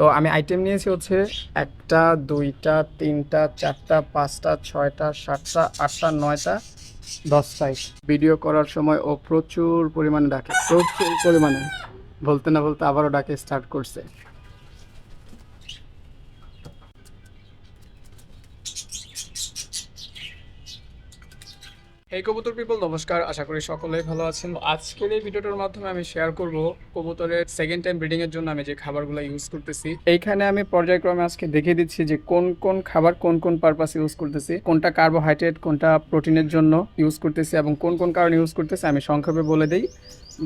তো আমি আইটেম নিয়েছি হচ্ছে একটা, দুইটা, তিনটা, চারটা, পাঁচটা, ছয়টা, সাতটা, আটটা, নয়টা দশটায় ভিডিও করার সময় ও প্রচুর পরিমাণে ডাকে, প্রচুর পরিমাণে। বলতে না বলতে আবারও ডাকে স্টার্ট করছে। এই কবুতর পিপল নমস্কার। আশা করি সকলেই ভালো আছেন। আজকের এই ভিডিওটার মাধ্যমে আমি শেয়ার করব কবুতরের সেকেন্ড টাইম ব্রিডিং এর জন্য আমি যে খাবারগুলো ইউজ করতেছি। এইখানে আমি পর্যায়ক্রমে আজকে দেখিয়ে দিচ্ছি যে কোন কোন খাবার কোন কোন পারপাস ইউজ করতেছি, কোনটা কার্বোহাইড্রেট কোনটা প্রোটিনের জন্য ইউজ করতেছি এবং কোন কোন কারণে ইউজ করতেছি আমি সংক্ষেপে বলে দিই।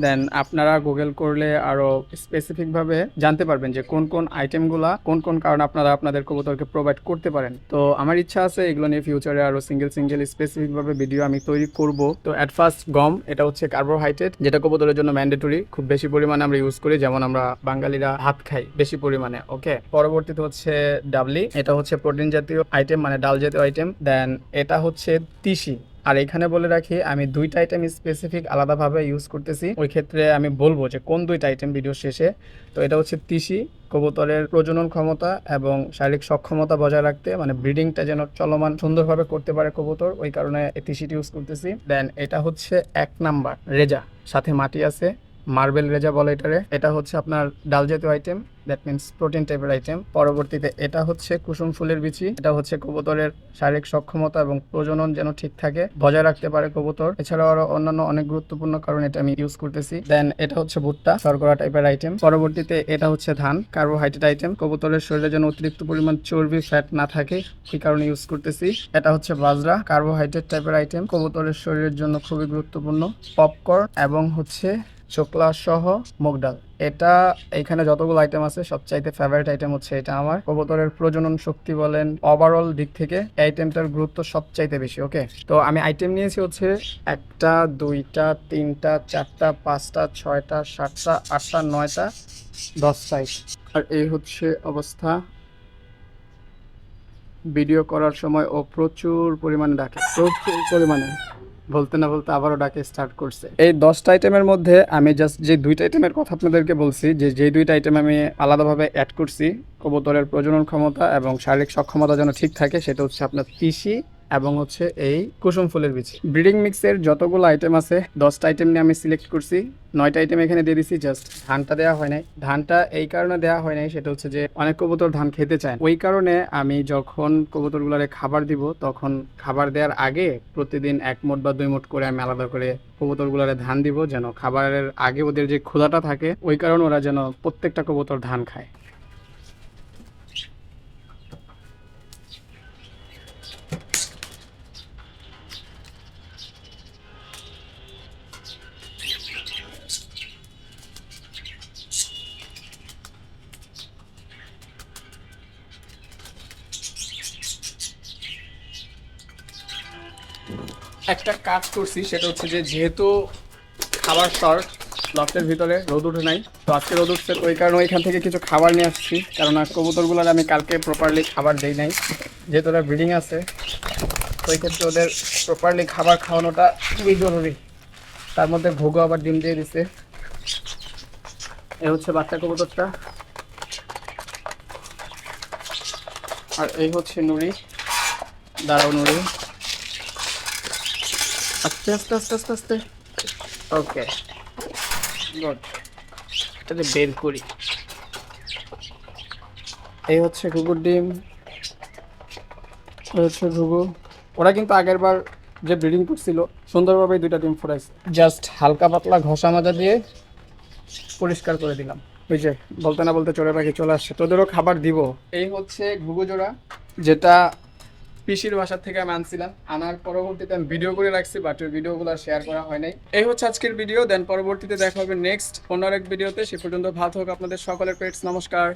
দেন আপনারা গুগল করলে আরও স্পেসিফিকভাবে জানতে পারবেন যে কোন কোন আইটেমগুলা কোন কোন কারণে আপনারা আপনাদের কবুতরকে প্রোভাইড করতে পারেন। তো আমার ইচ্ছা আছে এগুলো নিয়ে ফিউচারে আরও সিঙ্গেল সিঙ্গেল স্পেসিফিকভাবে ভিডিও আমি তৈরি করব। তো অ্যাট ফার্স্ট গম, এটা হচ্ছে কার্বোহাইড্রেট যেটা কবুতরের জন্য ম্যান্ডেটরি খুব বেশি পরিমাণে আমরা ইউজ করি, যেমন আমরা বাঙালিরা হাত খাই বেশি পরিমাণে ওকে পরবর্তীতে হচ্ছে ডাবলি, এটা হচ্ছে প্রোটিন জাতীয় আইটেম মানে ডাল জাতীয় আইটেম দেন এটা হচ্ছে তিসি আর এখানে বলে রাখি, আমি দুইটা আইটেম স্পেসিফিক আলাদাভাবে ইউজ করতেছি। ওই ক্ষেত্রে আমি বলব যে কোন দুইটা আইটেম ভিডিও শেষে। তো এটা হচ্ছে তিসি, কবুতরের প্রজনন ক্ষমতা এবং শারীরিক সক্ষমতা বজায় রাখতে মানে ব্রিডিংটা যেন চলমান সুন্দরভাবে করতে পারে কবুতর, ওই কারণে তিসিটা ইউজ করতেছি। দেন এটা হচ্ছে এক নাম্বার রেজা, সাথে মাটি আছে। মার্বেল রেজা বলে এটারে। এটা হচ্ছে আপনার ডাল জাতীয় আইটেম দ্যাট মিনস প্রোটিন টাইপের আইটেম পরবর্তীতে এটা হচ্ছে কুসুম ফুলের বিচি, এটা হচ্ছে কবুতরের শারীরিক সক্ষমতা এবং প্রজনন যেন ঠিক থাকে, বজায় রাখতে পারে কবুতর। এছাড়াও আরও অন্যান্য অনেক গুরুত্বপূর্ণ কারণ এটা আমি ইউজ করতেছি। দেন এটা হচ্ছে ভুট্টা, শর্করা টাইপের আইটেম পরবর্তীতে এটা হচ্ছে ধান কার্বোহাইড্রেট আইটেম কবুতরের শরীরে যেন অতিরিক্ত পরিমাণ চর্বি ফ্যাট না থাকে সেই কারণে ইউজ করতেছি। এটা হচ্ছে বাজরা কার্বোহাইড্রেট টাইপের আইটেম কবুতরের শরীরের জন্য খুবই গুরুত্বপূর্ণ। পপকর্ন এবং হচ্ছে চোকলা সহ মুগ ডাল এটা এখানে যতগুলো আইটেম আছে, সবচাইতে ফেভারিট আইটেম হচ্ছে এটা আমার। কবুতরের প্রজনন শক্তি বলেন ওভারঅল দিক থেকে আইটেমটার গুরুত্ব সবচাইতে বেশি ওকে তো আমি আইটেম নিয়েছি হচ্ছে একটা, দুইটা, তিনটা, চারটা, পাঁচটা, ছয়টা, সাতটা, আটটা, নয়টা দশটায় আর এই হচ্ছে অবস্থা ভিডিও করার সময় ও প্রচুর পরিমাণে ডাকে, প্রচুর পরিমাণে। বলতে না বলতে আবারও ডাকে স্টার্ট করছে। এই দশটা আইটেমের মধ্যে আমি জাস্ট যে দুইটা আইটেমের কথা আপনাদেরকে বলছি, যে যে দুইটা আইটেম আমি আলাদাভাবে অ্যাড করছি, কবুতরের প্রজনন ক্ষমতা এবং শারীরিক সক্ষমতা যেন ঠিক থাকে, সেটা হচ্ছে আপনার তিসি এবং হচ্ছে এই কুসুম ফুলের বীজ। ব্রিডিং মিক্সের যতগুলো আইটেম আছে, দশটা আইটেম নিয়ে আমি সিলেক্ট করছি। নয়টা আইটেম এখানে দিয়ে দিছি জাস্ট ধানটা দেওয়া হয় নাই। ধানটা এই কারণে দেওয়া হয় নাই, সেটা হচ্ছে যে অনেক কবুতর ধান খেতে চায় ওই কারণে আমি যখন কবুতরগুলোরে খাবার দিব, তখন খাবার দেওয়ার আগে প্রতিদিন এক মোট বা দুই মোট করে আমি আলাদা করে কবুতরগুলোরে ধান দিব, যেন খাবারের আগে ওদের যে ক্ষুধাটা থাকে, ওই কারণে ওরা যেন প্রত্যেকটা কবুতর ধান খায়। একটা কাজ করছি, সেটা হচ্ছে যে যেহেতু খাবার শর্ট, লফটের ভিতরে রোদ উঠে নাই, তো আজকে রোদ উঠছে ওই কারণে ওইখান থেকে কিছু খাবার নিয়ে আসছি। কারণ আর কবুতরগুলোর আমি কালকে প্রপারলি খাবার দেই নাই, যেহেতু ওরা ব্রিডিং আছে ওই ক্ষেত্রে ওদের প্রপারলি খাবার খাওয়ানোটা খুবই জরুরি। তার মধ্যে ভোগও আবার ডিম দিয়ে দিছে। এ হচ্ছে বাচ্চা কবুতরটা। আর এই হচ্ছে নুড়ি। দাঁড়াও নুড়ি। আস্তে আস্তে আস্তে আস্তে আস্তে। ওকে। গুড এটাতে বের করি। এই হচ্ছে ঘুঘুর ডিম। এই হচ্ছে ঘুঘু। ওরা কিন্তু আগের বার যে ব্রিডিং করছিল সুন্দরভাবে দুইটা ডিম ফোরাইছে জাস্ট হালকা পাতলা ঘষা মাজা দিয়ে পরিষ্কার করে দিলাম। ওই যে বলতে না বলতে চলে পাখি চলে আসছে। তোদেরও খাবার দিব। এই হচ্ছে ঘুঘু জোড়া। যেটা পিসির বাসার থেকে আমি আনছিলাম। আনার পরবর্তীতে আমি ভিডিও করে রাখছি বাট ওই ভিডিওগুলো শেয়ার করা হয় নাই। এই হচ্ছে আজকের ভিডিও দেন পরবর্তীতে দেখা হবে নেক্সট অন্য এক ভিডিওতে সে পর্যন্ত ভালো হোক আপনাদের সকলের পেটস নমস্কার।